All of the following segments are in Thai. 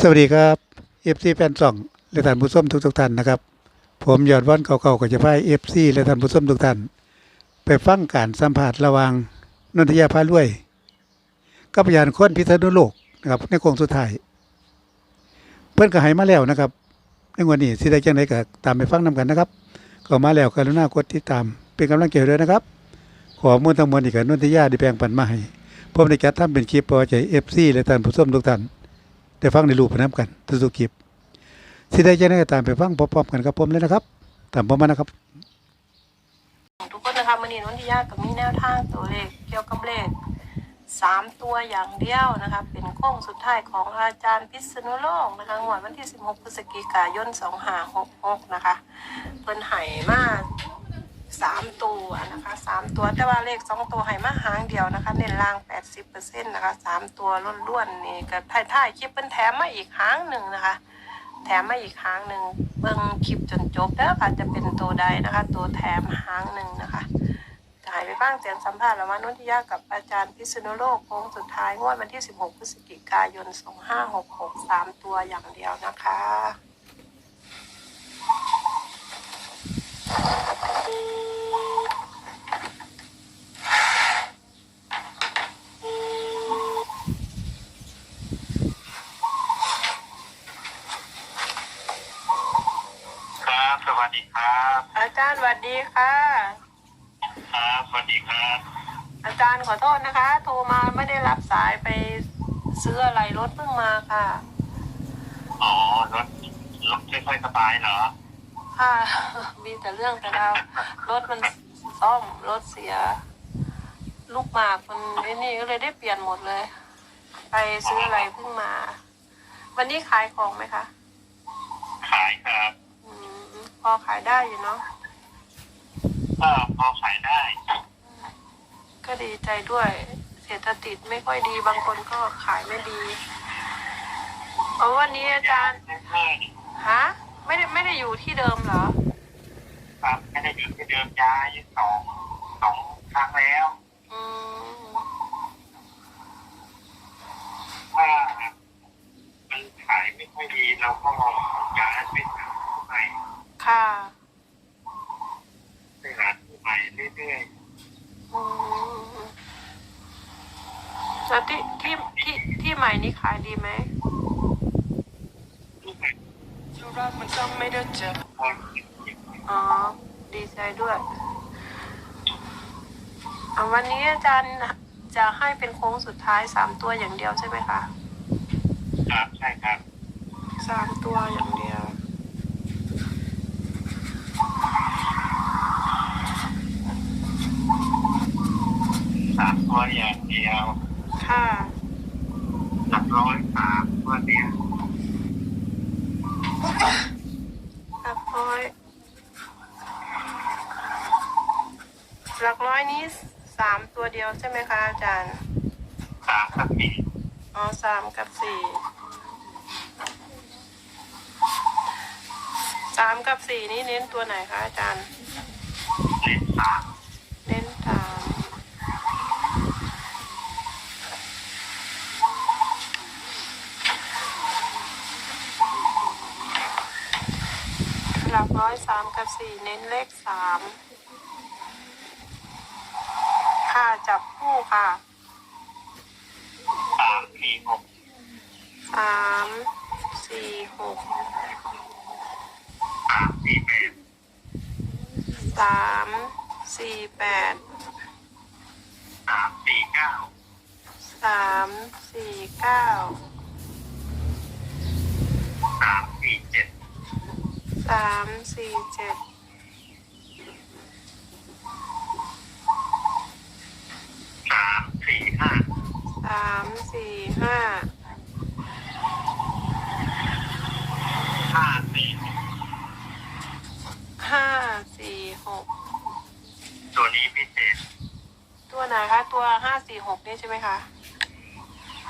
สวัสดีครับเอฟซีแฟนส่องและท่านผู้ชมทุกทุกท่านนะครับ ผมยอดวันเก่าๆก็จะพาเอฟซีและท่านผู้ชมทุกท่าน ไปฟังการสัมผัสระว่างนนทยาพารวยกับพยานคนพิษณุโลกนะครับในโค้งสุดท้าย เพื่อนก็หายมาแล้วนะครับในวันนี้สิได้จังไดก็ตามไปฟังนํกันนะครับก็มาแล้วกรุณากดติดตามเป็นกำลังใจด้วยนะครับ ขอมูลทั้งมวลอีกกับนนทยาด้แบ่งปันมาให้ผมได้จัดทำเป็นคลิปพอใจเอฟซีและท่านผู้ชมทุกท่าน ได้ฟังในรูปพร้อมกันทุกๆคลิปสิได้จะได้ตามไปฟังพร้อมๆกันครับผมเลยนะครับตามผมมานะครับทุกคนนะคะมันนี้นนทิยากับมีแนวทางตัวเลขเกี่ยวกับเลขสามตัวอย่างเดียวนะคะเป็นโค้งสุดท้ายของอาจารย์พิษณุโลกนะคะงวดวันที่ 16 พฤศจิกายน 2566 นะคะเพิ่นไห่มา สามตัวนะคะสามตัวแต่ว่าเลขสองตัวไห่มาหางเดียวนะคะ เน้นล่าง80%นะคะสามตัวล้วนๆนี่ก็ท้ายๆคลิปเพิ่นแถมมาอีกหางหนึ่งนะคะ แถมมาอีกครั้งหนึ่งเบิ่งคลิปจนจบเด้อค่ะจะเป็นตัวใดนะคะ ตัวแถมหางหนึ่งนะคะถ่ายไปบ้างเสียงสัมภาษณ์ระหว่านุทิยากับอาจารย์พิษณุโลกโค้งสุดท้ายงวดวันที่ 16 พฤศจิกายน 2566 3 ตัวอย่างเดียวนะคะครั สวัสดีครับ อาจารย์สวัสดีค่ะ ครับ สวัสดีครับ อาจารย์ขอโทษนะคะ โทรมาไม่ได้รับสายไปซื้ออะไรรถเพิ่งมาค่ะ อ๋อ รถรถไม่ค่อยสบายเหรอ ค่ะ มีแต่เรื่องแต่เราวรถมันซ่อมรถเสีย ลูกหมากมันไอ้นี่ก็เลยได้เปลี่ยนหมดเลย ไปซื้ออะไรเพิ่งมา วันนี้ขายของไหมคะ ขายครับอืม พอขายได้อยู่เนาะก็พอขายได้ ก็ดีใจด้วย เศรษฐกิจไม่ค่อยดีบางคนก็ขายไม่ดีเอาวันนี้อาจารย์ไม่ค่อยฮะไม่ได้ไม่ได้อยู่ที่เดิมเหรอ ครับไม่ได้อยู่ที่เดิมย้ายสองสองครั้งแล้วอืมถ้ามันขายไม่ค่อยดีเราก็ย้ายไปหาที่ใหม่ ค่ะ ไปหาที่ใหม่เรื่อย อืมแล้วที่ที่ที่ที่ใหม่นี้ขายดีไหม ๆที่ใหม่ มันจำไม่ได้เจอพออ๋อ ดีใจด้วยอะวันนี้อาจารย์จะให้เป็นโค้งสุดท้ายสามตัวอย่างเดียวใช่ไหมคะ ครับ ใช่ครับ สามตัวอย่างเดียว สามตัวอย่างเดียว ค่ะ หลักร้อยสามตัวเนี้ย หลักร้อย หลักร้อยนี้สามตัวเดียวใช่ไหมคะอาจารย์ สามกับสี่อ๋อสามกับสี่สามกับสี่นี่เน้นตัวไหนคะอาจารย์เลนสามเน้นสามหลักร้อยสามกับสี่เน้นเลขสาม ค่ะ จับคู่ค่ะสามสี่หกสามสี่หกสามสี่แปดสามสี่แปดสามสี่เก้าสามสี่เก้าสามสี่เจ็ดสามสี่เจ็ด สามสี่ห้า สามสี่ห้าห้าสี่หกห้าสี่หกตัวนี้พิเศษตัวไหนคะ ตัวห้าสี่หกนี่ใช่ไหมคะ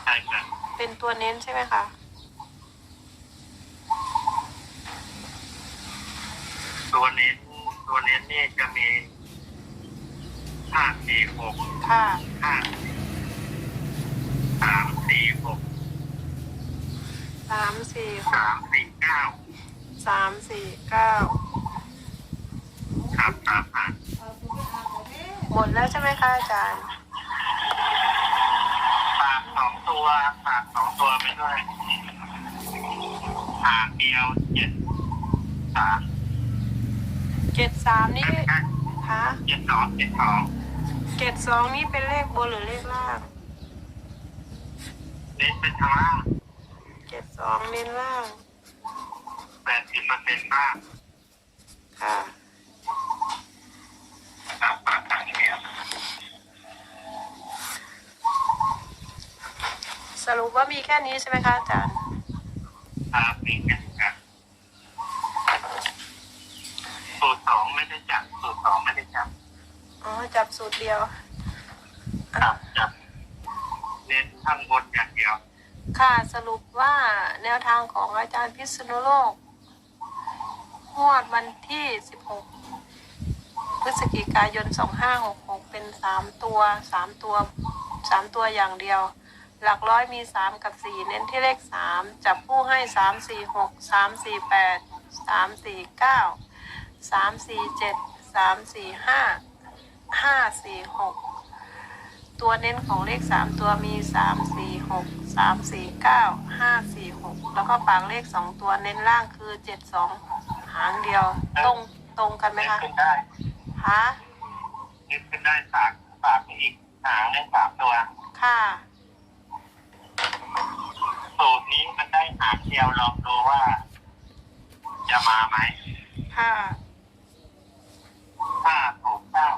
ใช่ครับเป็นตัวเน้นใช่ไหมคะตัวเน้นตัวเน้นนี่จะมีห้าสี่หกค่ะ ห้าสามสี่หกสามสี่หสามสี่เก้าสามสี่เก้าครับครับอะหมดแล้วใช่ไหมคะอาจารย์ ฝากสองตัวฝากสองตัวไปด้วยหางเดียวเจ็ดสามเจ็ดสามนี่คะเจ็ดสองเจ็ดสองเจ็ดสองนี่เป็นเลขบนหรือเลขล่าง เน้นเป็นทางล่างเจ็ดสองเน้นล่าง แปดสิบเปอร์เซ็นต์บ้างค่ะครับฝากทางเดียวสรุปว่ามีแค่นี้ใช่ไหมคะอาจารย์ครับนี่กันสูตรสองไม่ได้จับสูตรสองไม่ได้จับอ๋อจับสูตรเดียว ครับจับเน้นข้างบนอย่างเดียว ค่ะสรุปว่าแนวทางของอาจารย์พิษณุโลกงวดวันที่ 16 พฤศจิกายน 2566 เป็น 3 ตัว 3 ตัว 3 ตัวอย่างเดียว หลักร้อยมี 3 กับ 4 เน้นที่เลข 3 จับผู้ให้ 3 4 6 3 4 8 3 4 9 3 4 7 3 4 5 5 4 6 ตัวเน้นของเลขสามตัวมีสามสี่หกสามสี่เก้าห้าสี่หกแล้วก็ปากเลขสองตัวเน้นล่างคือเจ็ดสองหางเดียวตรงตรงกันไหมนึกคะขึ้นได้ฮะนึกขึ้นได้ฝากฝากไปอีกหางได้สามตัวค่ะสูตรนี้มันได้หางเดียวลองดูว่า จะมาไหมค่ะ ห้าถูกเก้า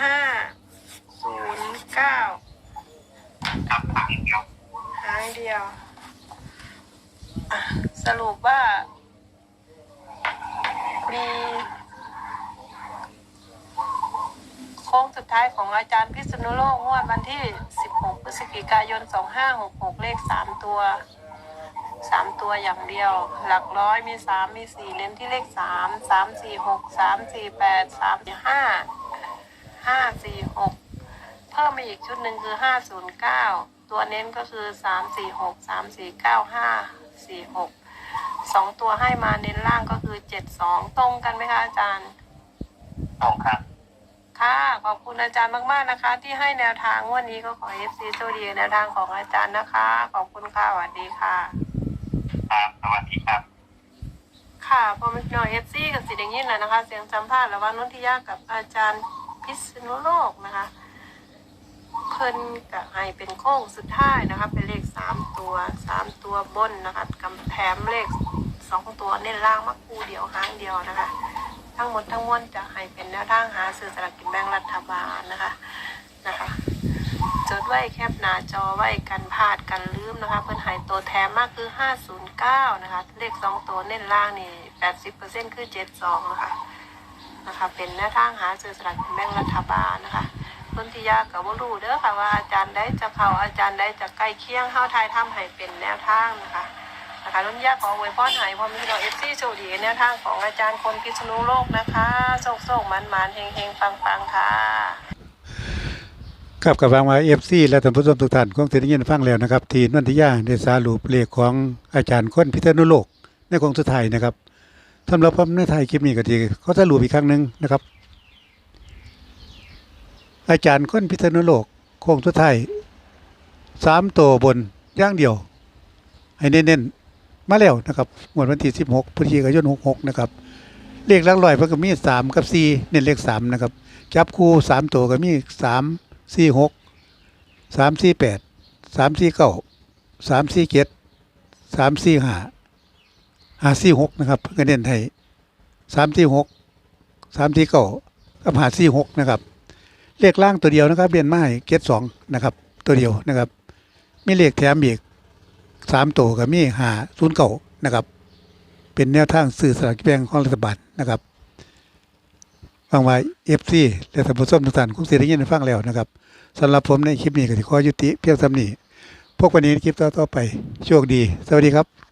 ห้าศูนย์เก้า กับหางเดียว หางเดียวอะสรุปว่า มีโค้งสุดท้ายของอาจารย์พิษณุโลกงวดวันที่ 16 พฤศจิกายน 2566 เลข 3 ตัว 3 ตัวอย่างเดียว หลักร้อยมี 3 มี 4 เน้นที่เลข 3 3 4 6 3 4 8 3 5 5 4 6 เพิ่มมาอีกชุดหนึ่งคือ 509 ตัวเน้นก็คือ 346 349 546 สองตัวให้มาเน้นล่างก็คือ72ตรงกันไหมคะอาจารย์ตรงครับ ค่ะขอบคุณอาจารย์มาก ๆนะคะ ที่ให้แนวทางงวันนี้ก็ขอ FC โชคดีกับแนวทางของอาจารย์นะคะ ขอบคุณค่ะสวัสดีค่ะ ครับสวัสดีครับ ค่ะพอมันหน่อย FC กับสิอย่างนี้แหละนะคะ เสียงสัมภาษณ์ระหว่างนนทิยากับอาจารย์พิษณุโลกนะคะเพิ่นกับให้เป็นโค้งสุดท้ายนะคะ เป็นเลขสามตัวสามตัวบนนะคะกำแถมเลขส องตัวเน้นล่างมาคู่เดียวหางเดียวนะคะ ทั้งหมดทั้งมวลจะให้เป็นแนวทางหาซื้อสลากกินแบ่งรัฐบาลนะคะนะคะจดไว้แคปหน้าจอไว้กันพลาดกันลืมนะคะ เพิ่นให้ตัวแถมมากคือ 509 นะคะ เลขสองตัวเน้นล่างนี่ 80%คือ 72 นะคะนะคะ เป็นแนวทางหาซื้อสลากกินแบ่งรัฐบาลนะคะเพิ่นที่ยากกับว่ารู้เด้อค่ะว่าอาจารย์ได้จะเข้าอาจารย์ได้จะใกล้เคียงเฮาทายทำให้เป็นแนวทางนะคะ นะคะรุ่นยากขออวยพรใหายความมีเราเอฟซีโชคดีแนวทางของอาจารย์คนพิษณุโลกนะคะโชคโชคมันมันเฮงเฮงปังปังค่ะครับกับวางมาเอฟซีและท่านผู้ชมทุกท่านคงจะได้ยินฟังแล้วนะครับ ทีนนทิยาได้สารุปเลขของอาจารย์คนพิษณุโลกในของสุดท้ายนะครับสำหรับผมในไทยคลิปนี้ก็ทีเขาสรุปอีกครั้งหนึ่งนะครับ อาจารย์คนพิษณุโลกโค้งสุดท้ายสามตัวบนย่างเดียว ให้เน้นๆ มาแล้วนะครับงวดวันที่สิบหกพฤศจิกายนหกหกนะครับเลขหลักร้อยเพิ่นก็มีสามกับสี่เน้นเลขสามนะครับ จับคู่สามตัวก็มีสามสี่หกสามสี่แปดสามสี่เก้าสามสี่เจ็ดสามสี่หาหาสี่หกนะครับเพิ่นก็เน้นให้สามสี่หกสามสี่เก้ากับห้าสี่หกนะครับเลขล่างตัวเดียวนะครับเรียนมาให้เจ็ดสองนะครับ ตัวเดียวนะครับ มีเลขแถมอีก สามตัวก็มีหาศูนย์เก่านะครับ เป็นแนวทางสื่อสลารกินแบ่งของรัฐบาลนะครับฟังไว้เอฟซีและท่านผู้ชมทุกท่านคงเสียได้ยินฟังแล้วนะครับสำหรับผมในคลิปนี้ก็ที่ขอยุติเพียงสำนี้พวกวันนี้คลิปต่อๆไป โชคดี สวัสดีครับ